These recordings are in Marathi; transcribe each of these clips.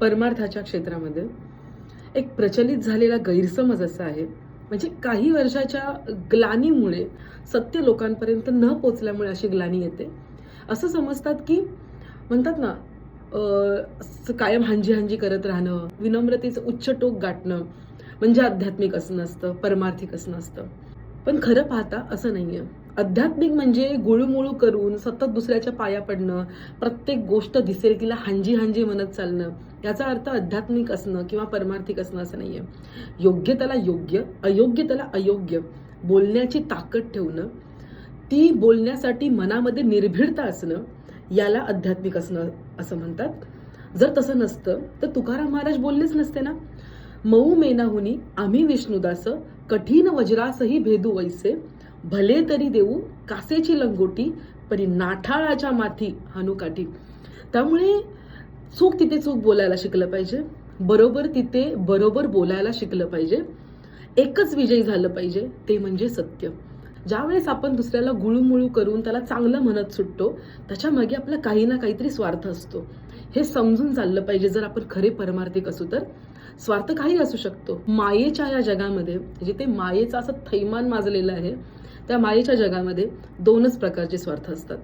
परमार्थाच्या क्षेत्रामध्ये एक प्रचलित झालेला गैरसमज असा आहे. म्हणजे काही वर्षाच्या ग्लानीमुळे सत्य लोकांपर्यंत न पोचल्यामुळे अशी ग्लानी येते. असं समजतात की म्हणतात ना कायम हांजी हांजी करत राहणं विनम्रतेचं उच्च टोक गाठणं म्हणजे आध्यात्मिक असणं असतं परमार्थिक असणं असतं पण खरं पाहता असं नाही आहे आध्यात्मिक म्हणजे गुळूमुळू करून सतत दुसऱ्याच्या पाया पडणं प्रत्येक गोष्ट दिसेल तिला हांजी हांजी म्हणत चालणं याचा अर्थ आध्यात्मिक असणं किंवा परमार्थिक असणं असं नाहीये. योग्य त्याला योग्य अयोग्य त्याला अयोग्य बोलण्याची ताकद ठेवणं ती बोलण्यासाठी मनामध्ये निर्भीडता असणं याला आध्यात्मिक असणं असं म्हणतात. जर तसं नसतं तर तुकाराम महाराज बोललेच नसते ना. मऊ मेनाहुनी आम्ही विष्णुदास कठीण वज्रासही भेदू वैसे भले तरी देऊ कासेची लंगोटी परी नाठाळाच्या माथी हनुकाठी त्यामुळे चूक तिथे चूक बोलायला शिकलं पाहिजे. बरोबर तिथे बरोबर बोलायला शिकलं पाहिजे. एकच विजयी झालं पाहिजे ते म्हणजे सत्य. ज्यावेळेस आपण दुसऱ्याला गुळूमुळू करून त्याला चांगलं म्हणत सुटतो त्याच्यामागे आपला काही ना काहीतरी स्वार्थ असतो. हे समजून चाललं पाहिजे जर आपण खरे परमार्थिक असू तर. स्वार्थ काही असू शकतो. मायेच्या या जगामध्ये जिथे मायेचं असं थैमान माजलेलं आहे त्या मायेच्या जगामध्ये दोनच प्रकारचे स्वार्थ असतात.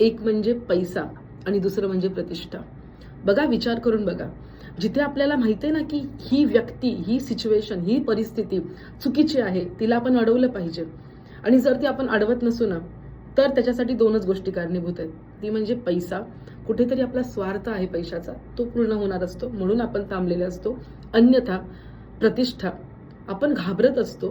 एक म्हणजे पैसा आणि दुसरं म्हणजे प्रतिष्ठा. बघा विचार करून बघा. जिथे आपल्याला माहिती आहे ना की ही व्यक्ती ही सिच्युएशन ही परिस्थिती चुकीची आहे तिला आपण अडवलं पाहिजे. आणि जर ती आपण अडवत नसू ना तर त्याच्यासाठी दोनच गोष्टी कारणीभूत आहेत. ती म्हणजे पैसा. कुठेतरी आपला स्वार्थ आहे पैशाचा. तो पूर्ण होणार असतो. म्हणून आपण थांबलेले असतो. अन्यथा प्रतिष्ठा. आपण घाबरत असतो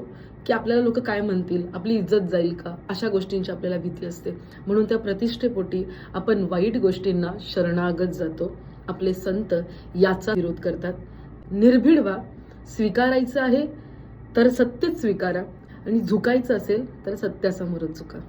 की आपल्याला लोक काय म्हणतील? आपली इज्जत जाईल का? अशा गोष्टींची आपल्याला भीती असते. म्हणून त्या प्रतिष्ठेपोटी आपण वाईट गोष्टींना शरणागत जातो. आपले संत याचा विरोध करतात. निर्भीड व्हा स्वीकारायचं आहे तर सत्यच स्वीकारा. आणि झुकायचं असेल तर सत्यासमोरच झुका.